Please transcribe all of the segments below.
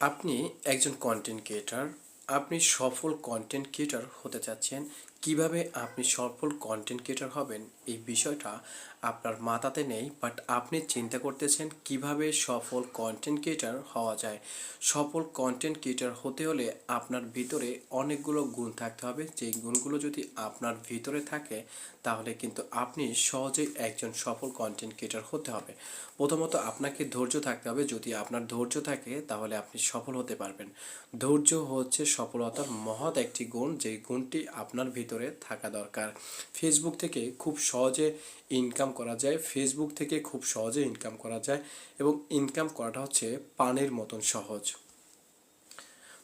আপনি একজন content creator আপনি সফল কন্টেন্ট ক্রিয়েটার হতে চাচ্ছেন, কীভাবে আপনি সফল কন্টেন্ট ক্রিয়েটার হবেন এই বিষয়টা আপনার মাথাতে নেই বাট আপনি চিন্তা করতেছেন কীভাবে সফল কন্টেন্ট ক্রিয়েটার হওয়া যায়। সফল কন্টেন্ট ক্রিয়েটার হতে হলে আপনার ভিতরে অনেকগুলো গুণ থাকতে হবে, যেই গুণগুলো যদি আপনার ভিতরে থাকে তাহলে কিন্তু আপনি সহজেই একজন সফল কন্টেন্ট ক্রিয়েটার হতে হবে। প্রথমত আপনাকে ধৈর্য থাকতে হবে। যদি আপনার ধৈর্য থাকে, তাহলে আপনি সফল হতে পারবেন। ধৈর্য হচ্ছে সফলতার মহৎ একটি গুণ। যেই গুণটি আপনার ভিতরে থাকা দরকার। ফেসবুক থেকে খুব সহজে ইনকাম করা যায়। ফেসবুক থেকে খুব সহজে ইনকাম করা যায়। এবং ইনকাম করাটা হচ্ছে পানির মতন সহজ।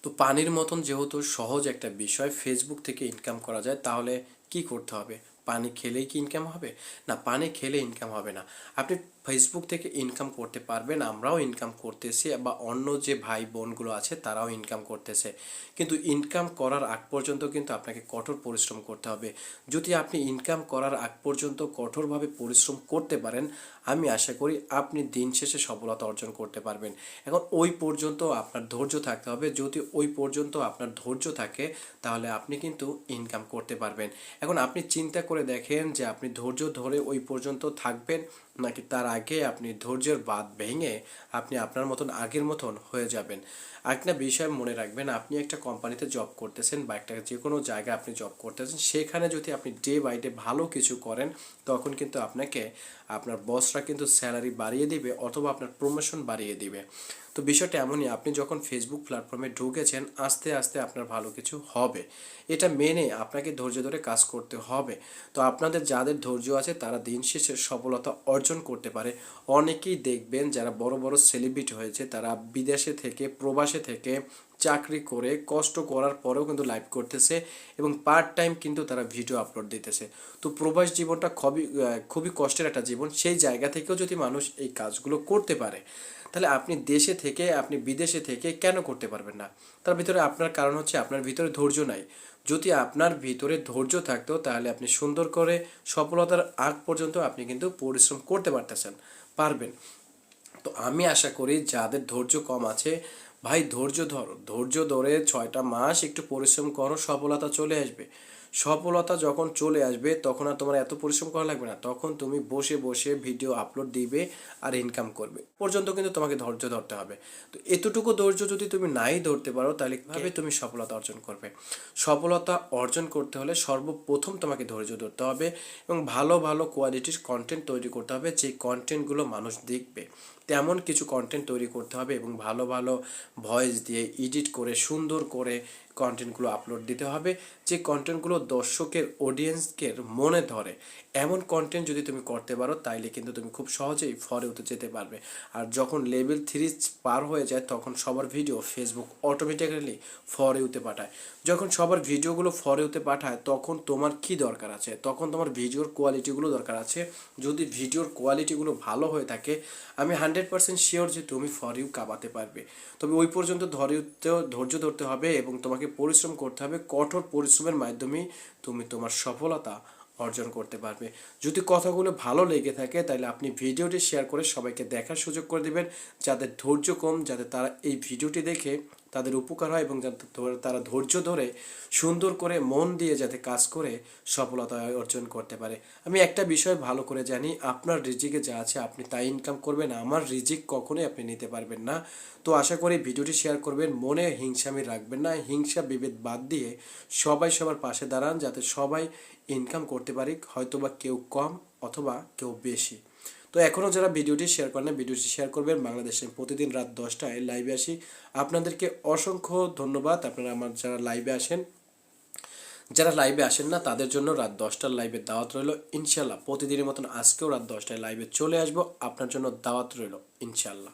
তো পানির মতন যেহেতু সহজ একটা বিষয় ফেসবুক থেকে ইনকাম করা যায়, তাহলে কি করতে হবে? পানি খেলেই কি ইনকাম হবে? না পানি খেলে ইনকাম হবে না। আপনি ফেসবুক থেকে ইনকাম করতে পারবেন আমরাও ইনকাম করতেছি বা অন্য যে ভাই বোনগুলো আছে তারাও ইনকাম করতেছে। কিন্তু ইনকাম করার আগ পর্যন্ত কিন্তু আপনাকে কঠোর পরিশ্রম করতে হবে। যদি আপনি ইনকাম করার আগ পর্যন্ত কঠোরভাবে পরিশ্রম করতে পারেন, আমি আশা করি আপনি দিন শেষে সফলতা অর্জন করতে পারবেন। এখন ওই পর্যন্ত আপনার ধৈর্য থাকতে হবে। যদি ওই পর্যন্ত আপনার ধৈর্য থাকে, তাহলে আপনি কিন্তু ইনকাম করতে পারবেন। এখন আপনি চিন্তা করে দেখেন যে আপনি ধৈর্য ধরে ওই পর্যন্ত থাকবেন নাকি তার আগে আপনি ধৈর্যের বাদ ভেঙে আপনি আপনার মতন আগের মতন হয়ে যাবেন। একটা বিষয় মনে রাখবেন, আপনি একটা কোম্পানিতে জব করতেছেন বা একটা যে কোনো জায়গায় আপনি জব করতেছেন, সেখানে যদি আপনি ডে বাই ডে ভালো কিছু করেন, তখন কিন্তু আপনাকে আপনার বসরা কিন্তু স্যালারি বাড়িয়ে দিবে অথবা আপনার প্রমোশন বাড়িয়ে দিবে। তো বিষয়টা এমনই, আপনি যখন ফেসবুক প্ল্যাটফর্মে ঢুকেছেন, আস্তে আস্তে আপনার ভালো কিছু হবে। এটা মেনে আপনাকে ধৈর্য ধরে কাজ করতে হবে। তো আপনাদের যাদের ধৈর্য আছে, তারা দিন শেষে সফলতা অর্জন করতে পারে। অনেকেই দেখবেন, যারা বড় বড় সেলিব্রিটি হয়েছে, তারা বিদেশে থেকে, প্রবাসে থেকে চাকরি করে কষ্ট করার পরেও কিন্তু লাইভ করতেছে এবং পার্ট টাইম কিন্তু তারা ভিডিও আপলোড দিতেছে। তো প্রবাস জীবনটা খুবই খুবই কষ্টের একটা জীবন। সেই জায়গা থেকেও যদি মানুষ এই কাজগুলো করতে পারে, তাহলে আপনি দেশে থেকে, আপনি বিদেশে থেকে কেন করতে পারবেন না? তার ভিতরে আপনার কারণ হচ্ছে আপনার ভিতরে ধৈর্য নাই। যদি আপনার ভিতরে ধৈর্য থাকতো, তাহলে আপনি সুন্দর করে, সফলতার আগ পর্যন্ত আপনি কিন্তু পরিশ্রম করতে পারতেছেন, পারবেন। তো আমি আশা করি যাদের ধৈর্য কম আছে ভাই ধৈর্য ধরো ধৈর্য ধরে ছয়টা মাস একটু পরিশ্রম করো সফলতা চলে আসবে। সফলতা যখন চলে আসবে তখন আর তোমার এত পরিশ্রম করা লাগবে না। তখন তুমি বসে বসে ভিডিও আপলোড দিবে আর ইনকাম করবে। পর্যন্ত কিন্তু তোমাকে ধৈর্য ধরতে হবে। তো এতটুকু ধৈর্য যদি তুমি নাই ধরতে পারো তাহলে কীভাবে তুমি সফলতা অর্জন করবে? সফলতা অর্জন করতে হলে সর্বপ্রথম তোমাকে ধৈর্য ধরতে হবে এবং ভালো ভালো কোয়ালিটির কন্টেন্ট তৈরি করতে হবে যে কন্টেন্টগুলো মানুষ দেখবে। তেমন কিছু কন্টেন্ট তৈরি করতে হবে এবং ভালো ভালো ভয়েস দিয়ে এডিট করে সুন্দর করে কন্টেন্টগুলো আপলোড দিতে হবে, যে কন্টেন্টগুলো দর্শকের অডিয়েন্সকে মনে ধরে। এমন কন্টেন্ট যদি তুমি করতে পারো, তাইলে কিন্তু তুমি খুব সহজেই ফরে উঠে যেতে পারবে। আর যখন লেভেল থ্রি পার হয়ে যায়, তখন সবার ভিডিও ফেসবুক অটোমেটিক্যালি ফরে উঠে পাঠায়। যখন সবার ভিডিওগুলো ফরে উঠে পাঠায়, তখন তোমার কি দরকার আছে? তখন তোমার ভিডিওর কোয়ালিটিগুলো দরকার আছে। যদি ভিডিওর কোয়ালিটিগুলো ভালো হয়ে থাকে, আমি হান্ড্রেড পার্সেন্ট শিওর যে তুমি ফর ইউ কামাতে পারবে। তবে ওই পর্যন্ত ধরে ধৈর্য ধরতে হবে এবং তোমাকে পরিশ্রম করতে হবে, কঠোর পরিশ্রমের মাধ্যমে তুমি তোমার সফলতা অর্জন করতে পারবে। যদি কথাগুলো ভালো লেগে থাকে, তাহলে আপনি ভিডিওটি শেয়ার করে সবাইকে দেখার সুযোগ করে দেবেন। যাদের ধৈর্য কম যাতে তারা এই ভিডিওটি দেখে তাদের উপকার হয় এবং তারা ধৈর্য ধরে, সুন্দর করে মন দিয়ে যাতে কাজ করে, সফলতা অর্জন করতে পারে। আমি একটা বিষয় ভালো করে জানি, আপনার রিজিকে যা আছে আপনি তাই ইনকাম করবেন, আমার রিজিক কখনোই আপনি নিতে পারবেন না। তো আশা করি ভিডিওটি শেয়ার করবেন, মনে হিংসামি রাখবেন না। হিংসা, বিভেদ বাদ দিয়ে সবাই সবার পাশে দাঁড়ান, যাতে সবাই ইনকাম করতে পারি হয়তো বা কেউ কম অথবা কেউ বেশি। তো এখনও যারা ভিডিওটি শেয়ার করেন না ভিডিওটি শেয়ার করবেন। বাংলাদেশে প্রতিদিন রাত দশটায় লাইভে আসি। আপনাদেরকে অসংখ্য ধন্যবাদ। আপনারা আমার যারা লাইভে আসেন, যারা লাইভে আসেন না, তাদের জন্য রাত দশটার লাইভে দাওয়াত রইল। ইনশাল্লাহ প্রতিদিনের মতন আজকেও রাত দশটায় লাইভে চলে আসব। আপনার জন্য দাওয়াত রইল ইনশাল্লাহ